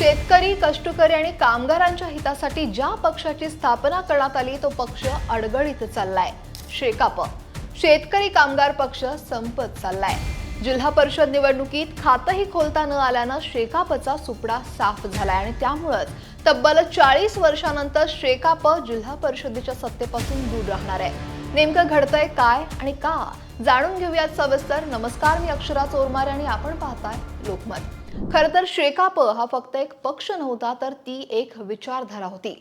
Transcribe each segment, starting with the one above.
शेतकरी कष्टकरी आणि कामगारांच्या हितासाठी ज्या पक्षाची स्थापना करण्यात आली तो पक्ष अडगळीत चाललाय. शेकाप. शेतकरी कामगार पक्ष संपत चाललाय. जिल्हा परिषद निवडणुकीत खातंही खोलता न आल्यानं शेकापचा सुपडा साफ झालाय आणि त्यामुळंच तब्बल चाळीस वर्षानंतर शेकाप जिल्हा परिषदेच्या सत्तेपासून दूर राहणार आहे. नेमकं घडतंय काय आणि का? जाणून घेऊयात सविस्तर. नमस्कार मी अक्षरा चोरमारे आणि आपण पाहताय लोकमत. खरं तर शेकाप हा फक्त एक पक्ष नव्हता तर ती एक विचारधारा होती.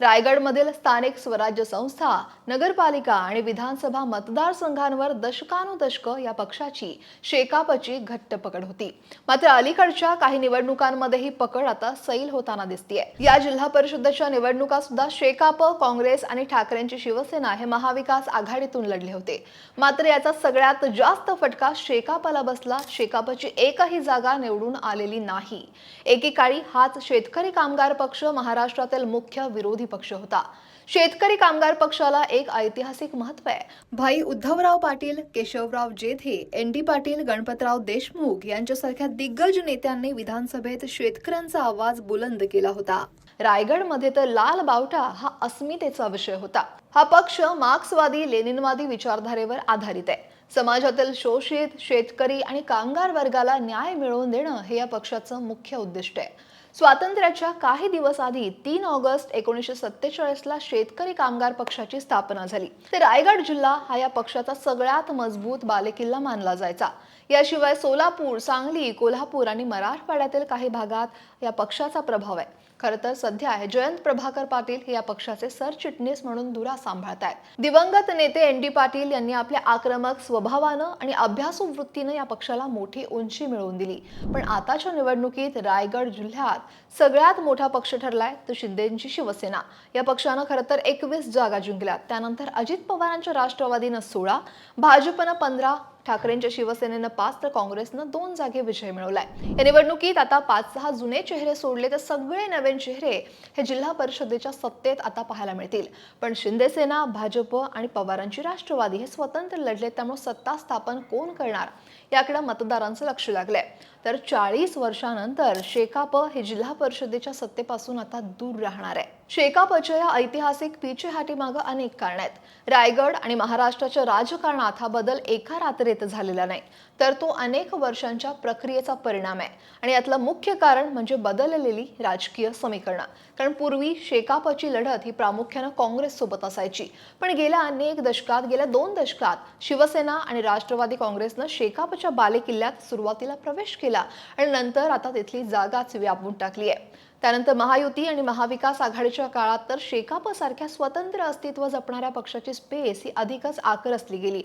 रायगडमधील स्थानिक स्वराज्य संस्था नगरपालिका आणि विधानसभा मतदारसंघांवर दशकानुदशक या पक्षाची शेकापची घट्ट पकड होती. मात्र अलीकडच्या काही निवडणुकांमध्ये ही पकड आता सैल होताना दिसतीये. या जिल्हा परिषदेच्या निवडणुका सुद्धा शेकाप काँग्रेस आणि ठाकरेंची शिवसेना हे महाविकास आघाडीतून लढले होते. मात्र याचा सगळ्यात जास्त फटका शेकापला बसला. शेकापची एकही जागा निवडून आलेली नाही. एकेकाळी हाच शेतकरी कामगार पक्ष महाराष्ट्रातील मुख्य विरोधी पक्ष होता. शेतकरी कामगार पक्षाला एक ऐतिहासिक महत्त्व आहे. भाई उद्धवराव पाटील केशवराव जेधे एन डी पाटील गणपतराव देशमुख यांच्यासारख्या दिग्गज नेत्यांनी विधानसभेत शेतकऱ्यांचा आवाज बुलंद केला होता. रायगडमध्ये तर लाल बावटा हा अस्मितेचा विषय होता. हा पक्ष मार्क्सवादी लेनिनवादी विचारधारेवर आधारित आहे. समाजातील शोषित शेतकरी आणि कामगार वर्गाला न्याय मिळवून देणं हे या पक्षाचं मुख्य उद्दिष्ट आहे. स्वातंत्र्याच्या काही दिवस आधी तीन ऑगस्ट एकोणीसशे सत्तेचाळीसला शेतकरी कामगार पक्षाची स्थापना झाली. तर रायगड जिल्हा हा या पक्षाचा सगळ्यात मजबूत बालेकिल्ला मानला जायचा. याशिवाय सोलापूर सांगली कोल्हापूर आणि मराठवाड्यातील काही भागात या पक्षाचा प्रभाव आहे. खरं तर सध्या जयंत प्रभाकर पाटील हे या पक्षाचे सरचिटणीस म्हणून धुरा सांभाळत आहेत दिवंगत नेते एन डी पाटील यांनी आपल्या आक्रमक स्वभावानं आणि अभ्यासू वृत्तीनं या पक्षाला मोठी उंची मिळवून दिली. पण आताच्या निवडणुकीत रायगड जिल्ह्यात सगळ्यात मोठा पक्ष ठरलाय तो शिंदेची शिवसेना. या पक्षानं खरं तर एकवीस जागा जिंकल्यात. त्यानंतर अजित पवारांच्या राष्ट्रवादीनं सोळा भाजपनं पंधरा ठाकरेंच्या शिवसेनेनं पाच तर काँग्रेसनं दोन जागे विजय मिळवलाय. या निवडणुकीत आता पाच सहा जुने चेहरे सोडले तर सगळे नवीन चेहरे हे जिल्हा परिषदेच्या सत्तेत आता पाहायला मिळतील. पण शिंदेसेना भाजप आणि पवारांची राष्ट्रवादी हे स्वतंत्र लढले त्यामुळे सत्ता स्थापन कोण करणार? याकडे मतदारांचं लक्ष लागलंय. तर चाळीस वर्षानंतर शेकाप हे जिल्हा परिषदेच्या सत्तेपासून आता दूर राहणार आहे. शेकापच्या या ऐतिहासिक पिछेहाटी मागं अनेक कारण आहेत. रायगड आणि महाराष्ट्राच्या राजकारणात हा बदल एका रात्रीत झालेला नाही तर तो अनेक वर्षांच्या प्रक्रियेचा परिणाम आहे. आणि यातलं मुख्य कारण म्हणजे बदललेली राजकीय समीकरणं. कारण पूर्वी शेकापची लढत ही प्रामुख्यानं काँग्रेस सोबत असायची. पण गेल्या अनेक दशकात गेल्या दोन दशकात शिवसेना आणि राष्ट्रवादी काँग्रेसनं शेकापच्या बालेकिल्ल्यात सुरुवातीला प्रवेश केला आणि नंतर आता तिथली जागाच व्यापून टाकली आहे त्यानंतर महायुती आणि महाविकास आघाडीच्या काळात तर शेकापसारख्या स्वतंत्र अस्तित्व जपणाऱ्या पक्षाची स्पेस ही अधिकच आकरसली गेली.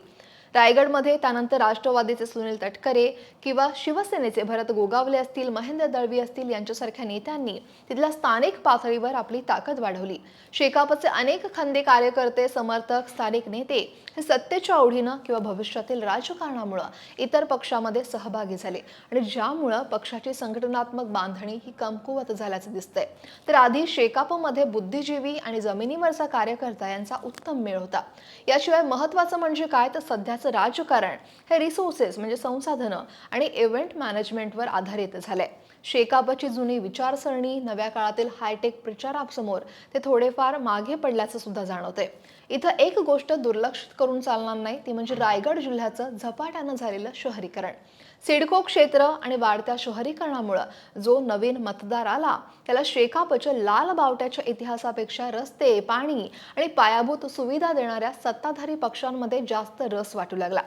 रायगडमध्ये त्यानंतर राष्ट्रवादीचे सुनील तटकरे किंवा शिवसेनेचे भरत गोगावले असतील महेंद्र दळवी असतील यांच्यासारख्या नेत्यांनी तिथल्या स्थानिक पातळीवर आपली ताकद वाढवली. शेकापचे अनेक खंदे कार्यकर्ते समर्थक स्थानिक नेते हे सत्तेच्या ओढीनं किंवा भविष्यातील राजकारणामुळं इतर पक्षामध्ये सहभागी झाले आणि ज्यामुळं पक्षाची संघटनात्मक बांधणी ही कमकुवत झाल्याचं दिसतंय. तर आधी शेकापमध्ये बुद्धिजीवी आणि जमिनीवरचा कार्यकर्ता यांचा उत्तम मेळ होता. याशिवाय महत्वाचं म्हणजे काय? तर सध्या करण्याचं राजकारण हे रिसोर्सेस म्हणजे संसाधनं आणि इव्हेंट मॅनेजमेंटवर आधारित झालंय. शेकापची जुनी विचारसरणी नव्या काळातील हायटेक प्रचारासमोर ते थोडेफार मागे पडल्याचं सुद्धा जाणवतंय. इथं एक गोष्ट दुर्लक्षित करून चालणार नाही ती म्हणजे रायगड जिल्ह्याचं झपाट्यानं झालेलं शहरीकरण. सिडको क्षेत्र आणि वाढत्या शहरीकरणामुळं जो नवीन मतदार आला त्याला शेकापच्या लाल बावट्याच्या इतिहासापेक्षा रस्ते पाणी आणि पायाभूत सुविधा देणाऱ्या सत्ताधारी पक्षांमध्ये जास्त रस वाटू लागला.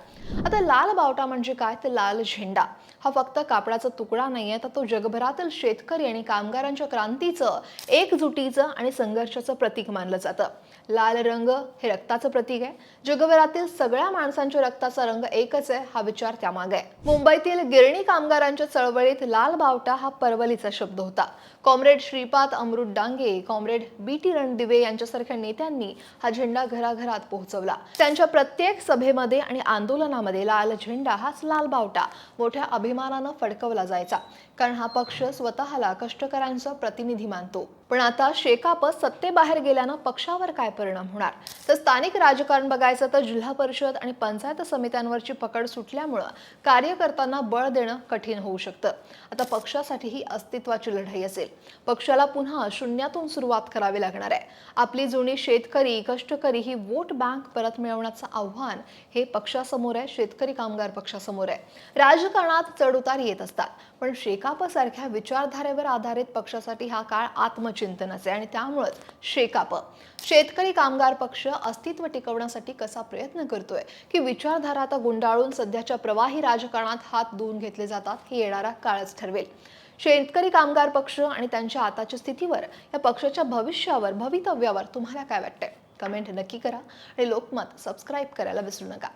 आता लाल बावटा म्हणजे काय? तर लाल झेंडा. हा फक्त कापडाचा तुकडा नाहीये तर तो जगभरातील शेतकरी आणि कामगारांच्या क्रांतीचं एकजुटीचं आणि संघर्षाचं प्रतीक मानलं जातं. लाल रंग हे रक्ताचं प्रतीक आहे. जगभरातील सगळ्या माणसांच्या रक्ताचा रंग एकच आहे हा विचार त्यामागे आहे. मुंबईतील गिरणी कामगारांच्या चळवळीत लाल बावटा हा परवलीचा शब्द होता. Comrade Shripad Amrit Dange comrade B T Ranadive यांच्यासारख्या नेत्यांनी हा झेंडा घराघरात पोहोचवला. त्यांच्या प्रत्येक सभेमध्ये आणि आंदोलनामध्ये लाल झेंडा हाच लाल बावटा मोठ्या अभिमानानं फडकवला जायचा. कारण हा पक्ष स्वतःला कष्टकऱ्यांचा प्रतिनिधी मानतो. पण आता शेकाप सत्तेबाहेर गेल्यानं पक्षावर काय परिणाम होणार? तर स्थानिक राजकारण बघायचं तर जिल्हा परिषद आणि पंचायत समित्यांवरची पकड सुटल्यामुळं कार्यकर्त्यांना बळ देणं कठीण होऊ शकतं. आता पक्षासाठी ही अस्तित्वाची लढाई असेल. पक्षाला पुन्हा शून्यातून सुरुवात करावी लागणार आहे. आपली जुनी शेतकरी कष्टकरी ही वोट बँक परत मिळवण्याचं आव्हान हे पक्षासमोर आहे शेतकरी कामगार पक्षासमोर आहे. राजकारणात चढउतार येत असतात. पण शेकाप सारख्या विचारधारेवर आधारित पक्षासाठी हा काळ आत्मचिंतनाचे आणि त्यामुळेच शेकाप. शेतकरी कामगार पक्ष अस्तित्व टिकवण्यासाठी कसा प्रयत्न करतोय? की विचारधारा आता गुंडाळून सध्याच्या प्रवाही राजकारणात हात धुवून घेतले जातात हे येणारा काळच ठरवेल. शेतकरी कामगार पक्ष आणि त्यांच्या आताच्या स्थितीवर या पक्षाच्या भविष्यावर भवितव्यावर तुम्हाला काय वाटतंय? कमेंट नक्की करा आणि लोकमत सबस्क्राईब करायला विसरू नका.